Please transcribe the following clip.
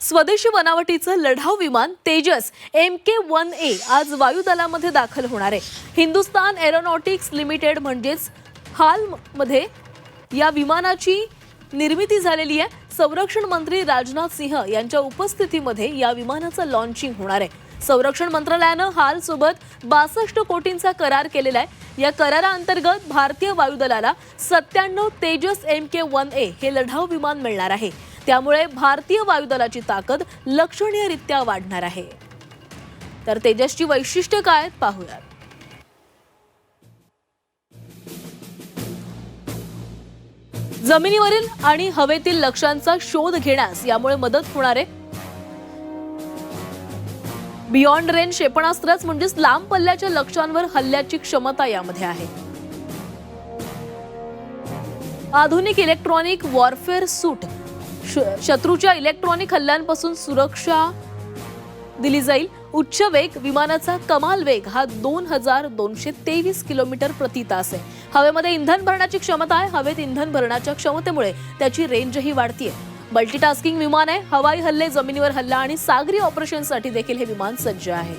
स्वदेशी बनावटीचं लढाऊ विमान Tejas M K one A आज वायुदलामध्ये दाखल होणार आहे. हिंदुस्तान एरोनॉटिक्स लिमिटेड म्हणजेच हाल मध्ये या विमानाची निर्मिती झालेली आहे. संरक्षण मंत्री राजनाथ सिंह यांच्या उपस्थितीमध्ये या विमानाचं लॉन्चिंग होणार आहे. संरक्षण मंत्रालयानं हाल सोबत बासष्ट कोटींचा करार केलेला आहे. या कराराअंतर्गत भारतीय वायुदलाला सत्त्याण्णव Tejas M K one A हे लढाऊ विमान मिळणार आहे. त्यामुळे भारतीय वायुदलाची ताकद लक्षणीयरित्या वाढणार आहे. तर तेजसची वैशिष्ट्य काय आहेत पाहूयात. जमिनीवरील आणि हवेतील लक्ष्यांचा शोध घेण्यास यामुळे मदत होणार आहे. बियॉन्ड रेंज क्षेपणास्त्रच म्हणजेच लांब पल्ल्याच्या लक्ष्यांवर हल्ल्याची क्षमता यामध्ये आहे. आधुनिक इलेक्ट्रॉनिक वॉरफेअर सूट शत्रूच्या इलेक्ट्रॉनिक हल्ल्यांपासून सुरक्षा दिली जाईल. उच्च वेग विमानाचा कमाल वेग हा दोन हजार दोनशे तेवीस किलोमीटर प्रति तास आहे. हवेमध्ये इंधन भरण्याची क्षमता आहे. हवेत इंधन भरण्याच्या क्षमतेमुळे त्याची रेंजही वाढतीये. मल्टीटास्किंग विमान आहे. हवाई हल्ले जमिनीवर हल्ला आणि सागरी ऑपरेशनसाठी देखील हे विमान सज्ज आहे.